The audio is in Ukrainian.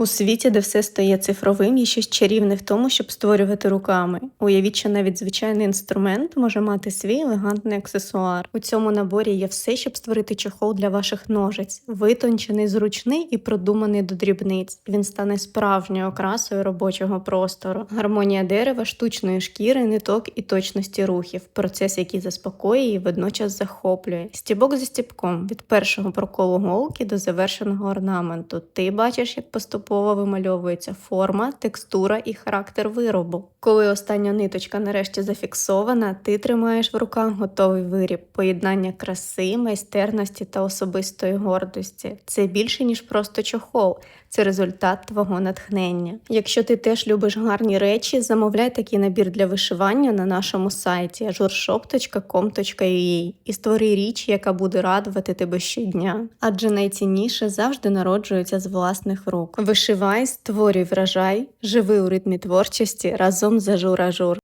У світі, де все стає цифровим, є щось чарівне в тому, щоб створювати руками. Уявіть, що навіть звичайний інструмент може мати свій елегантний аксесуар. У цьому наборі є все, щоб створити чохол для ваших ножиць, витончений, зручний і продуманий до дрібниць. Він стане справжньою окрасою робочого простору. Гармонія дерева, штучної шкіри, ниток і точності рухів. Процес, який заспокоює і водночас захоплює. Стібок за стібком від першого проколу голки до завершеного орнаменту. Ти бачиш, як поступово вимальовується форма, текстура і характер виробу. Коли остання ниточка нарешті зафіксована, ти тримаєш в руках готовий виріб, поєднання краси, майстерності та особистої гордості. Це більше ніж просто чохол. Це результат твого натхнення. Якщо ти теж любиш гарні речі, замовляй такий набір для вишивання на нашому сайті ajourshop.com.ua і створи річ, яка буде радувати тебе щодня. Адже найцінніше завжди народжується з власних рук. Вишивай, створюй, вражай, живи у ритмі творчості разом з ажур-ажур.